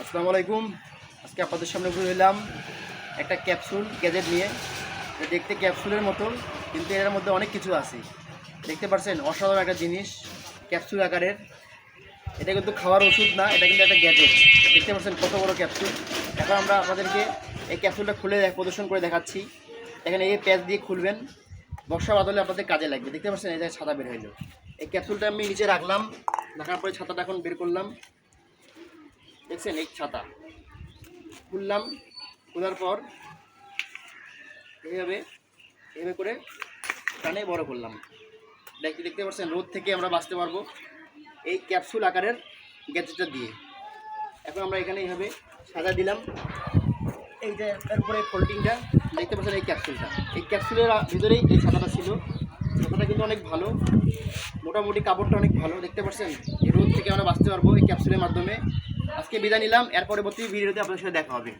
আসসালামু আলাইকুম। আজকে আপনাদের সামনে ঘুরে এলাম একটা ক্যাপসুল, গ্যাজেট নিয়ে। দেখতে ক্যাপসুলের মতো, কিন্তু এর মধ্যে অনেক কিছু আছে। দেখতে পাচ্ছেন অসাধারণ একটা জিনিস, ক্যাপসুল আকারের। এটা কিন্তু খাওয়ার ওষুধ না, এটা কিন্তু একটা গ্যাজেট। দেখতে পাচ্ছেন কত বড় ক্যাপসুল। এখন আমরা আপনাদেরকে এই ক্যাপসুলটা খুলে প্রদর্শন করে দেখাচ্ছি। এখানে এই প্যাচ দিয়ে খুলবেন। বর্ষা বাদলে আপনাদের কাজে লাগবে। দেখতে পাচ্ছেন এই যে ছাতা বের হইল। এই ক্যাপসুলটা আমি নিচে রাখলাম। রাখার পরে ছাতাটা এখন বের করলাম। দেখছেন এই ছাতা। খুললাম, খোলার পর এইভাবে এইভাবে করে টানে বড় করলাম। দেখতে দেখতে পাচ্ছেন, রোদ থেকে আমরা বাঁচতে পারব এই ক্যাপসুল আকারের গ্যাজেটটা দিয়ে। এখন আমরা এখানে এইভাবে সাজা দিলাম। এই যে তারপরে ফোল্ডিংটা, দেখতে পাচ্ছেন এই ক্যাপসুলটা। এই ক্যাপসুলের ভিতরেই এই ছাতাটা ছিল, ছাতাটা কিন্তু অনেক ভালো। মোটামুটি কাপড়টা অনেক ভালো। দেখতে পাচ্ছেন, এই রোদ থেকে আমরা বাঁচতে পারব এই ক্যাপসুলের মাধ্যমে। আজকে বিদায় নিলাম এর পরবর্তী ভিডিওতে আপনার সাথে দেখা হবে।